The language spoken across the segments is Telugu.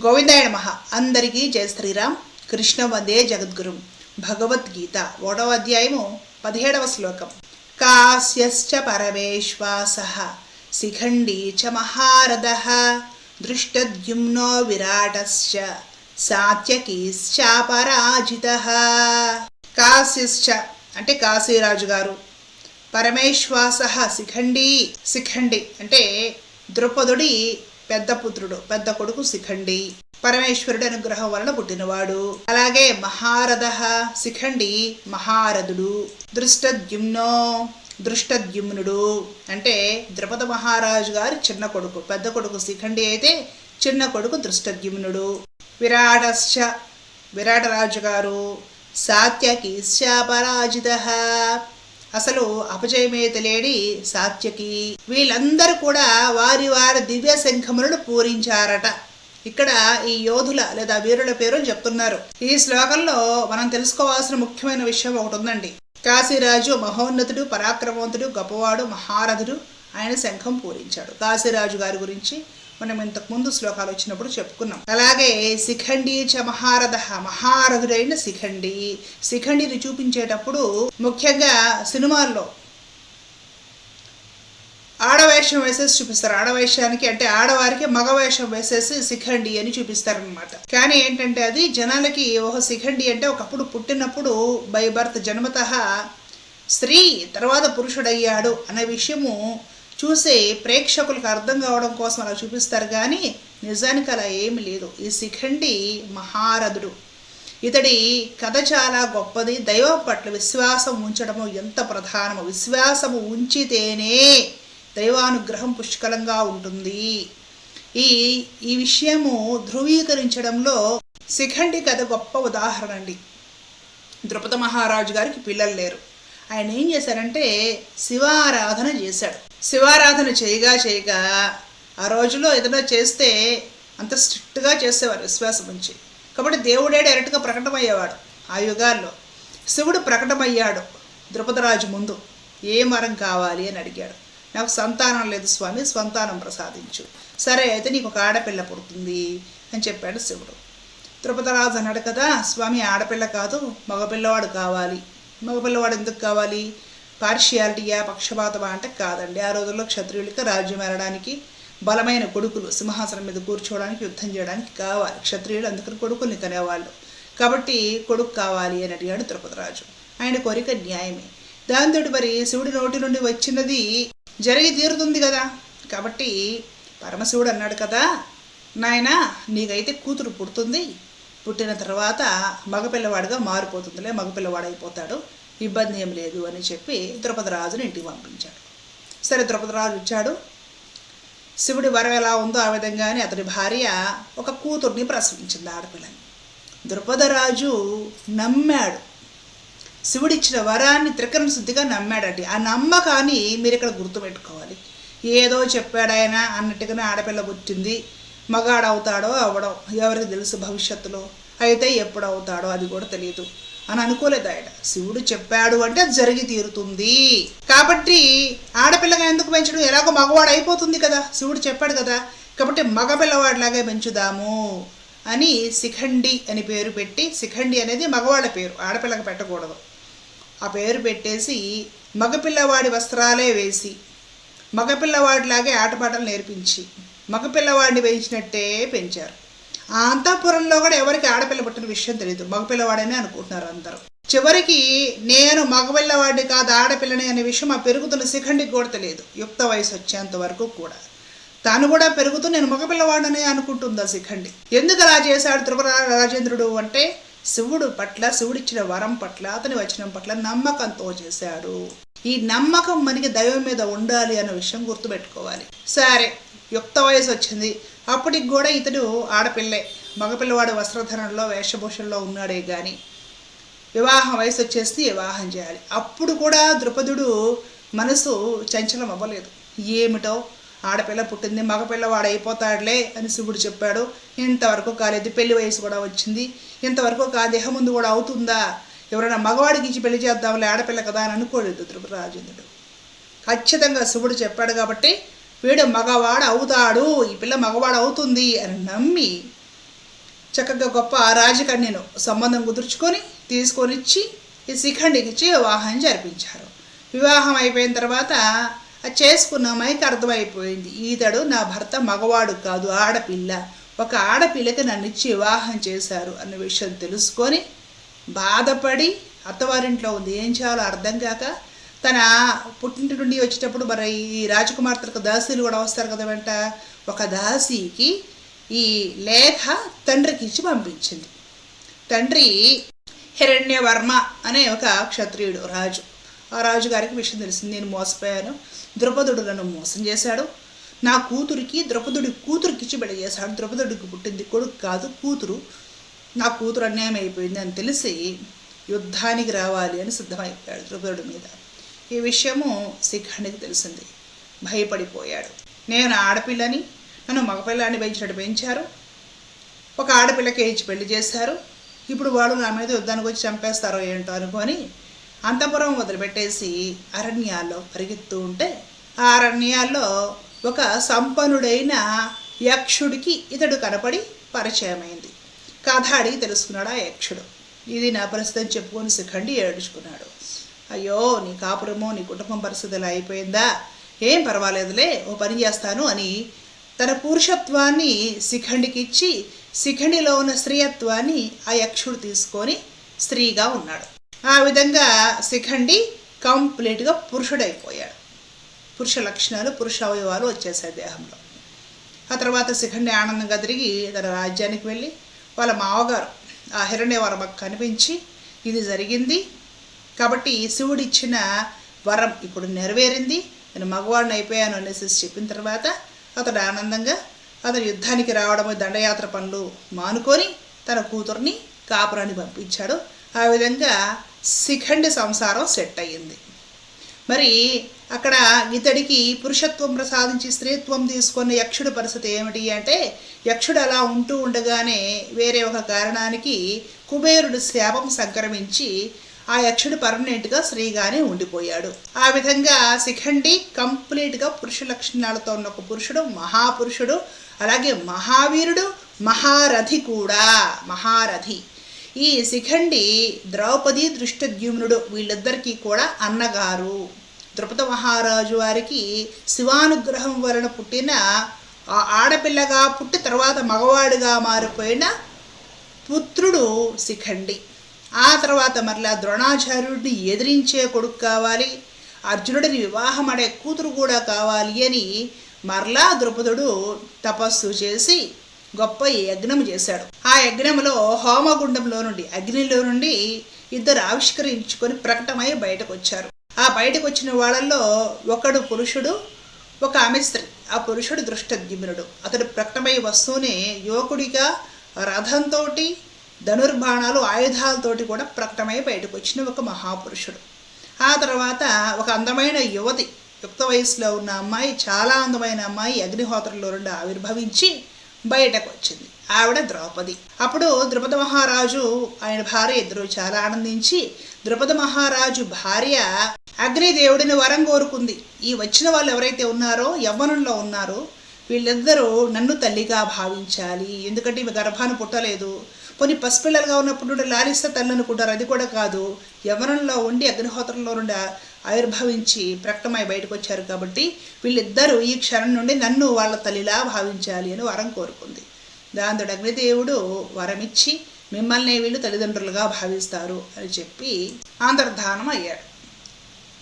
గోవిందాయ నమః. అందరికీ జయ శ్రీరామ్. కృష్ణ వందే జగద్గురు. భగవద్గీత ఓడవ అధ్యాయము పదిహేడవ శ్లోకం. కాస్యశ్చ పరమేశ్వాస. శిఖండీ చ మహారథ. దృష్టద్యుమ్నో విరాటశ్చ. సాత్యకీశ్చాపరాజిత. కాశ్యశ్చ అంటే కాశీరాజు గారు. పరమేశ్వాస శిఖండి. శిఖండి అంటే ద్రుపదుడి పెద్ద పుత్రుడు పెద్ద కొడుకు శిఖండి. పరమేశ్వరుడి అనుగ్రహం వలన పుట్టినవాడు. అలాగే మహారథ శిఖండి మహారథుడు. దృష్టద్యుమ్నో దృష్టద్యుమ్నుడు. అంటే ద్రుపద మహారాజు గారి చిన్న కొడుకు పెద్ద కొడుకు శిఖండి అయితే చిన్న కొడుకు దృష్టద్యుమ్నుడు. విరాటశ్చ విరాటరాజు గారు సాత్యకీశ్చాపరాజిత అసలు అపజయమే తెలియడి సాత్యకి. వీళ్ళందరూ కూడా వారి వారి దివ్య శంఖములను పూరించారట. ఇక్కడ ఈ యోధుల లేదా వీరుల పేరు చెప్తున్నారు. ఈ శ్లోకంలో మనం తెలుసుకోవాల్సిన ముఖ్యమైన విషయం ఒకటి ఉందండి. కాశీరాజు మహోన్నతుడు పరాక్రమవంతుడు గొప్పవాడు మహారథుడు ఆయన శంఖం పూరించాడు. కాశీరాజు గారి గురించి మనం ఇంతకు ముందు శ్లోకాలు వచ్చినప్పుడు చెప్పుకున్నాం. అలాగే శిఖండి చ మహారథ మహారథుడైన శిఖండి. శిఖండిని చూపించేటప్పుడు ముఖ్యంగా సినిమాల్లో ఆడవేషం వేసేసి చూపిస్తారు. ఆడవేషానికి అంటే ఆడవారికి మగవేషం వేసేసి శిఖండి అని చూపిస్తారనమాట కానీ ఏంటంటే అది జనాలకి ఒక శిఖండి అంటే ఒకప్పుడు పుట్టినప్పుడు బై బర్త్ జన్మత స్త్రీ తర్వాత పురుషుడయ్యాడు అనే విషయము చూసే ప్రేక్షకులకు అర్థం కావడం కోసం అలా చూపిస్తారు కానీ నిజానికి అలా ఏమి లేదు. ఈ శిఖండి మహారథుడు. ఇతడి కథ చాలా గొప్పది. దైవం పట్ల విశ్వాసం ఉంచడము ఎంత ప్రధానము. విశ్వాసము ఉంచితేనే దైవానుగ్రహం పుష్కలంగా ఉంటుంది. ఈ ఈ విషయము ధృవీకరించడంలో శిఖండి కథ గొప్ప ఉదాహరణ అండి ద్రుపద మహారాజు గారికి పిల్లలు లేరు. ఆయన ఏం చేశారంటే శివారాధన చేశాడు. శివారాధన చేయగా చేయగా ఆ రోజులో ఏదైనా చేస్తే అంత స్ట్రిక్ట్గా చేసేవారు విశ్వాసం ఉంచి కాబట్టి దేవుడే డైరెక్ట్గా ప్రకటమయ్యేవాడు ఆ యుగాల్లో. శివుడు ప్రకటమయ్యాడు ద్రుపదరాజు ముందు. ఏ మరం కావాలి అని అడిగాడు. నాకు సంతానం లేదు స్వామి సంతానం ప్రసాదించు. సరే అయితే నీకు ఒక ఆడపిల్ల పుడుతుంది అని చెప్పాడు శివుడు. ద్రుపదరాజు అన్నాడు కదా స్వామి ఆడపిల్ల కాదు మగపిల్లవాడు కావాలి. మగపిల్లవాడు ఎందుకు కావాలి? పార్షియాలిటీయా పక్షపాతమా అంటే కాదండి. ఆ రోజుల్లో క్షత్రియులకి రాజ్యం వెళ్ళడానికి బలమైన కొడుకులు సింహాసనం మీద కూర్చోవడానికి యుద్ధం చేయడానికి కావాలి. క్షత్రియులు అందుకని కొడుకుల్ని కనేవాళ్ళు. కాబట్టి కొడుకు కావాలి అని అడిగాడు ద్రుపదరాజు ఆయన కోరిక న్యాయమే. దాంతో మరి శివుడి నోటి నుండి వచ్చినది జరిగి తీరుతుంది కదా. కాబట్టి పరమశివుడు అన్నాడు కదా నాయన నీకైతే కూతురు పుడుతుంది. పుట్టిన తర్వాత మగపిల్లవాడిగా మారిపోతుందిలే మగపిల్లవాడైపోతాడు. ఇబ్బంది ఏం లేదు అని చెప్పి ద్రుపదరాజుని ఇంటికి పంపించాడు. సరే ద్రుపదరాజు వచ్చాడు. శివుడి వరం ఎలా ఉందో ఆ విధంగానే అతడి భార్య ఒక కూతుర్ని ప్రసవించింది ఆడపిల్లని. ద్రుపదరాజు నమ్మాడు. శివుడిచ్చిన వరాన్ని త్రికరణ శుద్ధిగా నమ్మాడండి. ఆ నమ్మకాన్ని మీరు ఇక్కడ గుర్తుపెట్టుకోవాలి. ఏదో చెప్పాడు ఆయన అన్నట్టుగానే ఆడపిల్ల పుట్టింది. మగాడు అవుతాడో అవడం ఎవరికి తెలుసు భవిష్యత్తులో. అయితే ఎప్పుడు అవుతాడో అది కూడా తెలియదు అని అనుకోలేదు ఆయన. శివుడు చెప్పాడు అంటే అది జరిగి తీరుతుంది. కాబట్టి ఆడపిల్లగా ఎందుకు పెంచడం? ఎలాగో మగవాడు అయిపోతుంది కదా. శివుడు చెప్పాడు కదా కాబట్టి మగపిల్లవాడిలాగే పెంచుదాము అని శిఖండి అని పేరు పెట్టి శిఖండి అనేది మగవాళ్ళ పేరు ఆడపిల్లకి పెట్టకూడదు. ఆ పేరు పెట్టేసి మగపిల్లవాడి వస్త్రాలే వేసి మగపిల్లవాడిలాగే ఆటపాటలు నేర్పించి మగపిల్లవాడిని పెంచినట్టే పెంచారు. ఆ అంతఃపురంలో కూడా ఎవరికి ఆడపిల్ల పుట్టిన విషయం తెలియదు మగపిల్లవాడనే అనుకుంటున్నారు అందరూ. చివరికి నేను మగపిల్లవాడిని కాదు ఆడపిల్లని అనే విషయం ఆ పెరుగుతున్న శిఖండికి కూడా తెలియదు. యుక్త వయసు వచ్చేంత వరకు కూడా. తాను కూడా పెరుగుతూ నేను మగపిల్లవాడనే అనుకుంటుంది ఆ శిఖండి? ఎందుకు అలా చేశాడు త్రిపుర రాజేంద్రుడు అంటే శివుడు పట్ల శివుడిచ్చిన వరం పట్ల అతని వచనం పట్ల నమ్మకంతో చేశాడు. ఈ నమ్మకం మనకి దైవం మీద ఉండాలి అన్న విషయం గుర్తుపెట్టుకోవాలి. సరే యుక్త వయసు వచ్చింది. అప్పటికి కూడా ఇతడు ఆడపిల్లే. మగపిల్లవాడు వస్త్రధరణలో వేషభూషణలో ఉన్నాడే కానీ వివాహం వయసు వచ్చేసి వివాహం చేయాలి. అప్పుడు కూడా ద్రుపదుడు మనసు చంచలం అవ్వలేదు. ఏమిటో? ఆడపిల్ల పుట్టింది మగపిల్లవాడు అయిపోతాడులే అని శివుడు చెప్పాడు. ఇంతవరకు కాలేదు పెళ్ళి వయసు కూడా వచ్చింది. ఇంతవరకు కా దేహం ముందు కూడా అవుతుందా? ఎవరైనా మగవాడికి ఇచ్చి పెళ్ళి చేద్దాంలే ఆడపిల్ల కదా అని అనుకోలేదు త్రిపురాజేంద్రుడు ఖచ్చితంగా శివుడు చెప్పాడు కాబట్టి వీడు మగవాడు అవుతాడు ఈ పిల్ల మగవాడు అవుతుంది అని నమ్మి చక్కగా గొప్ప రాజకన్యను సంబంధం కుదుర్చుకొని తీసుకొని ఇచ్చి ఈ శిఖండికిచ్చి వివాహం జరిపించారు. వివాహం అయిపోయిన తర్వాత అది చేసుకున్న అమ్మాయికి అర్థమైపోయింది ఈతడు నా భర్త మగవాడు కాదు ఆడపిల్ల. ఒక ఆడపిల్లకి నన్ను ఇచ్చి వివాహం చేశారు అన్న విషయం తెలుసుకొని బాధపడి అత్తవారింట్లో ఉంది ఏం చేయాలో అర్థం కాక తన పుట్టింటి నుండి వచ్చేటప్పుడు మరి ఈ రాజకుమార్తెలకు దాసీలు కూడా వస్తారు కదా వెంట. ఒక దాసీకి ఈ లేఖ తండ్రికి ఇచ్చి పంపించింది. తండ్రి హిరణ్యవర్మ అనే ఒక క్షత్రియుడు రాజు. ఆ రాజుగారికి విషయం తెలిసింది. నేను మోసపోయాను ద్రుపదుడు నన్ను మోసం చేశాడు. నా కూతురికి ద్రౌపదుడి కూతురికి ఇచ్చి పెళ్ళి చేశాడు. ద్రౌపదుడికి పుట్టింది కొడుకు కాదు కూతురు. నా కూతురు అన్యాయం అయిపోయింది అని తెలిసి యుద్ధానికి రావాలి అని సిద్ధమైపోయాడు ద్రౌపదుడి మీద. ఈ విషయము శిఖండికి తెలిసింది. భయపడిపోయాడు. నేను ఆడపిల్లని నన్ను మగపిల్లాన్ని పెంచినట్టు పెంచారు. ఒక ఆడపిల్లకి ఇచ్చి పెళ్ళి చేశారు. ఇప్పుడు వాళ్ళు నా మీద యుద్ధానికి వచ్చి చంపేస్తారో ఏంటో అనుకొని అంతపురం వదిలిపెట్టేసి అరణ్యాల్లో పరిగెత్తూ ఉంటే ఆ అరణ్యాల్లో ఒక సంపన్నుడైన యక్షుడికి ఇతడు కనపడి పరిచయమైంది. కథ అడిగి తెలుసుకున్నాడు ఆ యక్షుడు. ఇది నా పరిస్థితి చెప్పుకొని శిఖండి ఏడుచుకున్నాడు. అయ్యో నీ కాపురమో నీ కుటుంబం పరిస్థితులు అయిపోయిందా? ఏం పర్వాలేదులే ఓ పని చేస్తాను అని తన పురుషత్వాన్ని శిఖండికి ఇచ్చి శిఖండిలో ఉన్న స్త్రీయత్వాన్ని ఆ యక్షుడు తీసుకొని స్త్రీగా ఉన్నాడు. ఆ విధంగా శిఖండి కంప్లీట్గా పురుషుడైపోయాడు. పురుష లక్షణాలు పురుష అవయవాలు వచ్చేసాయి దేహంలో. ఆ తర్వాత శిఖండి ఆనందంగా తిరిగి తన రాజ్యానికి వెళ్ళి వాళ్ళ మావగారు ఆ హిరణ్యవర్మకు కనిపించి ఇది జరిగింది కాబట్టి శివుడు ఇచ్చిన వరం ఇప్పుడు నెరవేరింది. నేను మగవాడిని అయిపోయాను అనేసి చెప్పిన తర్వాత అతడు ఆనందంగా అతను యుద్ధానికి రావడము దండయాత్ర పనులు మానుకొని తన కూతుర్ని కాపురాన్ని పంపించాడు. ఆ విధంగా శిఖండి సంసారం సెట్ అయ్యింది. మరి అక్కడ ఇతడికి పురుషత్వం ప్రసాదించి స్త్రీత్వం తీసుకున్న యక్షుడి పరిస్థితి ఏమిటి అంటే యక్షుడు అలా ఉంటూ ఉండగానే వేరే ఒక కారణానికి కుబేరుడు శాపం సంక్రమించి ఆ యక్షుడు పర్మనెంట్గా స్త్రీగానే ఉండిపోయాడు. ఆ విధంగా శిఖండి కంప్లీట్గా పురుష లక్షణాలతో ఉన్న ఒక పురుషుడు మహాపురుషుడు అలాగే మహావీరుడు మహారథి కూడా మహారథి. ఈ శిఖండి ద్రౌపది దృష్టద్యుమ్నుడు వీళ్ళిద్దరికీ కూడా అన్నగారు. ద్రుపద మహారాజు వారికి శివానుగ్రహం వలన పుట్టిన ఆ ఆడపిల్లగా పుట్టి తర్వాత మగవాడిగా మారిపోయిన పుత్రుడు శిఖండి. ఆ తర్వాత మరలా ద్రోణాచార్యుడిని ఎదిరించే కొడుకు కావాలి. అర్జునుడిని వివాహం అడే కూతురు కూడా కావాలి అని మరలా ద్రుపదుడు తపస్సు చేసి గొప్ప యజ్ఞం చేశాడు. ఆ యజ్ఞంలో హోమగుండంలో నుండి అగ్నిలో నుండి ఇద్దరు ఆవిష్కరించుకొని ప్రకటమై బయటకు వచ్చారు ఆ బయటకు వచ్చిన వాళ్ళల్లో ఒకడు పురుషుడు ఒక ఆమె స్త్రీ. ఆ పురుషుడు దృష్టద్యుమ్నుడు. అతడు ప్రకటమై వస్తూనే యువకుడిగా రథంతో ధనుర్బాణాలు ఆయుధాలతోటి కూడా ప్రకటమై బయటకు వచ్చిన ఒక మహాపురుషుడు. ఆ తర్వాత ఒక అందమైన యువతి యుక్త వయసులో ఉన్న అమ్మాయి చాలా అందమైన అమ్మాయి అగ్నిహోత్రంలో నుండి ఆవిర్భవించి బయటకు వచ్చింది. ఆవిడ ద్రౌపది. అప్పుడు ద్రుపద మహారాజు ఆయన భార్య ఇద్దరు చాలా ఆనందించి ద్రుపద మహారాజు భార్య అగ్నిదేవుడిని వరం కోరుకుంది. ఈ వచ్చిన వాళ్ళు ఎవరైతే ఉన్నారో యవ్వనంలో ఉన్నారో వీళ్ళిద్దరూ నన్ను తల్లిగా భావించాలి. ఎందుకంటే ఇవి గర్భాన్ని పుట్టలేదు. కొన్ని పసిపిల్లలుగా ఉన్నప్పుడు నుండి లాలిస్తే తల్లి అనుకుంటారు. అది కూడా కాదు. యవనంలో ఉండి అగ్నిహోత్రంలో నుండి ఆవిర్భవించి ప్రకటమై బయటకు వచ్చారు కాబట్టి వీళ్ళిద్దరూ ఈ క్షణం నుండి నన్ను వాళ్ళ తల్లిలా భావించాలి అని వరం కోరుకుంది. దాంతో అగ్నిదేవుడు వరమిచ్చి మిమ్మల్ని వీళ్ళు తల్లిదండ్రులుగా భావిస్తారు అని చెప్పి ఆంతర్ధానం అయ్యాడు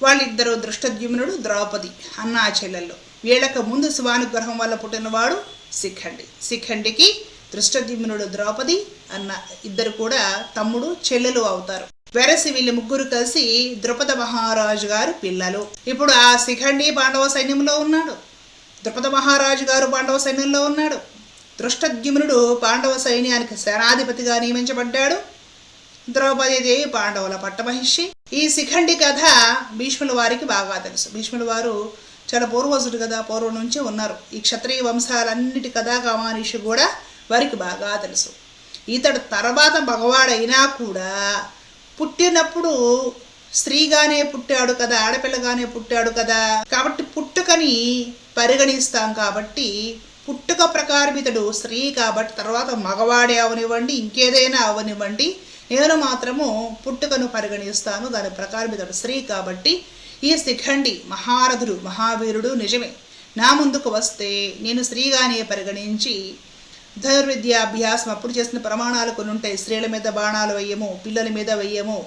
వాళ్ళిద్దరూ దృష్టద్యుమ్నుడు ద్రౌపది అన్నా చెల్లెళ్ళు వీళ్ళకు ముందు శివానుగ్రహం వల్ల పుట్టినవాడు శిఖండి. శిఖండికి దృష్టద్యుమ్నుడు ద్రౌపది అన్న ఇద్దరు కూడా తమ్ముడు చెల్లెలు అవుతారు. వెరసి వీళ్ళు ముగ్గురు కలిసి ద్రుపద మహారాజు గారు పిల్లలు. ఇప్పుడు ఆ శిఖండి పాండవ సైన్యంలో ఉన్నాడు. ద్రుపద మహారాజు గారు పాండవ సైన్యంలో ఉన్నాడు. దృష్టద్యుమ్నుడు పాండవ సైన్యానికి సేనాధిపతిగా నియమించబడ్డాడు. ద్రౌపదీదేవి పాండవుల పట్టమహిషి. ఈ శిఖండి కథ భీష్ముల వారికి బాగా తెలుసు. భీష్ముల వారు చాలా పూర్వజుడు కదా పూర్వం నుంచి ఉన్నారు. ఈ క్షత్రియ వంశాలన్నిటి కథా కమానిషి కూడా వారికి బాగా తెలుసు. ఇతడు తర్వాత మగవాడైనా కూడా పుట్టినప్పుడు స్త్రీగానే పుట్టాడు కదా ఆడపిల్లగానే పుట్టాడు కదా. కాబట్టి పుట్టుకని పరిగణిస్తాం కాబట్టి పుట్టుక ప్రకారం ఇతడు స్త్రీ కాబట్టి తర్వాత మగవాడే అవనివ్వండి ఇంకేదైనా అవనివ్వండి. నేను మాత్రము పుట్టుకను పరిగణిస్తాను. దాని ప్రకారం ఇతడు స్త్రీ కాబట్టి ఈ శిఖండి మహారథుడు మహావీరుడు నిజమే. నా ముందుకు వస్తే నేను స్త్రీగానే పరిగణించి ధనుర్విద్యాభ్యాసం అప్పుడు చేసిన ప్రమాణాలు కొన్ని ఉంటాయి. స్త్రీల మీద బాణాలు వెయ్యము పిల్లల మీద వెయ్యము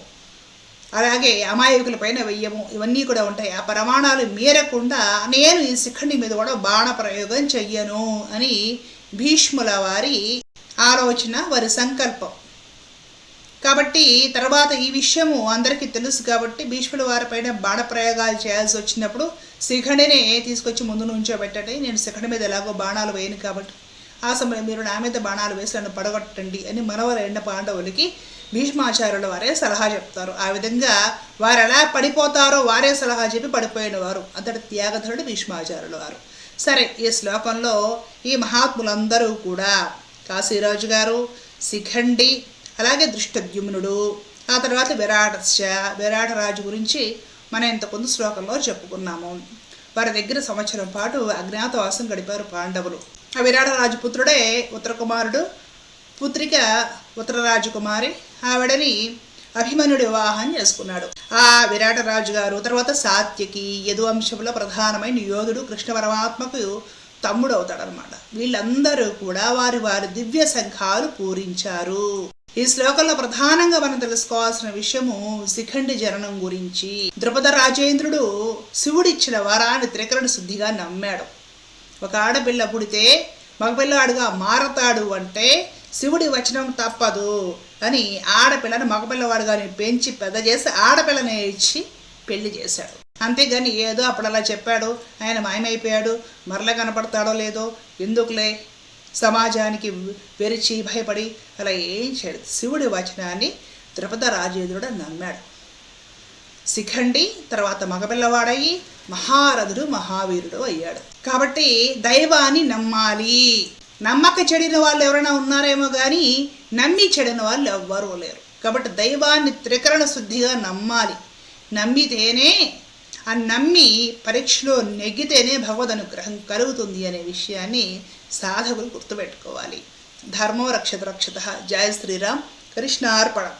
అలాగే అమాయకుల పైన వెయ్యము ఇవన్నీ కూడా ఉంటాయి. ఆ ప్రమాణాలు మీరకుండా నేను ఈ శిఖండి మీద కూడా బాణ ప్రయోగం చెయ్యను అని భీష్ముల వారి ఆలోచన వారి సంకల్పం. కాబట్టి తర్వాత ఈ విషయము అందరికీ తెలుసు కాబట్టి భీష్ముల వారిపైన బాణ ప్రయోగాలు చేయాల్సి వచ్చినప్పుడు శిఖండినే తీసుకొచ్చి ముందు నుంచోబెట్టండి. నేను శిఖండి మీద ఎలాగో బాణాలు వేయను కాబట్టి. ఆ సమయం మీరు నా మీద బాణాలు వేసి నన్ను పడగొట్టండి అని మనవరైన పాండవులకి భీష్మాచార్యుల వారే సలహా చెప్తారు. ఆ విధంగా వారు ఎలా పడిపోతారో వారే సలహా చెప్పి పడిపోయిన వారు. అంతటి త్యాగధరుడు భీష్మాచార్యుల వారు. సరే ఈ శ్లోకంలో ఈ మహాత్ములందరూ కూడా కాశీరాజు గారు శిఖండి అలాగే దృష్టద్యుమ్నుడు ఆ తర్వాత విరాటస్య విరాటరాజు గురించి మనం ఇంతకుముందు శ్లోకంలో చెప్పుకున్నాము. వారి దగ్గర సంవత్సరం పాటు అజ్ఞాతవాసం గడిపారు పాండవులు. ఆ రాజపుత్రుడే పుత్రుడే ఉత్తరకుమారుడు పుత్రిక ఉత్తరరాజకుమారి ఆవిడని అభిమన్యుడి వివాహం చేసుకున్నాడు. ఆ విరాటరాజు గారు తర్వాత సాత్యకి యదువంశంలో ప్రధానమైన యోధుడు కృష్ణ పరమాత్మకు తమ్ముడు అవుతాడనమాట వీళ్ళందరూ కూడా వారి వారి దివ్య సంఘాలు పూరించారు. ఈ శ్లోకంలో ప్రధానంగా మనం తెలుసుకోవాల్సిన విషయము శిఖండి జననం గురించి. ద్రుపద రాజేంద్రుడు శివుడిచ్చిన వరాన్ని త్రికరణ శుద్ధిగా నమ్మాడు. ఒక ఆడపిల్ల పుడితే మగపిల్లవాడుగా మారతాడు అంటే శివుడి వచనం తప్పదు అని ఆడపిల్లను మగపిల్లవాడుగాని పెంచి పెద్ద చేసి ఆడపిల్లని ఇచ్చి పెళ్ళి చేశాడు. అంతేగాని ఏదో అప్పుడు అలా చెప్పాడు. ఆయన మాయమైపోయాడు. మరల కనపడతాడో లేదో ఎందుకులే? సమాజానికి వెరిచి భయపడి అలా ఏం చేయడు. శివుడి వచనాన్ని ద్రుపద రాజేంద్రుడు నమ్మాడు. శిఖండి తర్వాత మగపిల్లవాడయి మహారథుడు మహావీరుడు అయ్యాడు. కాబట్టి దైవాన్ని నమ్మాలి. నమ్మక చెడిన వాళ్ళు ఎవరైనా ఉన్నారేమో కానీ నమ్మి చెడిన వాళ్ళు ఎవ్వరూ లేరు. కాబట్టి దైవాన్ని త్రికరణ శుద్ధిగా నమ్మాలి. నమ్మితేనే ఆ నమ్మి పరీక్షలో నెగ్గితేనే భగవద్ అనుగ్రహం కలుగుతుంది అనే విషయాన్ని సాధకులు గుర్తుపెట్టుకోవాలి. ధర్మో రక్షత రక్షత. జయ శ్రీరామ్. కృష్ణార్పణం.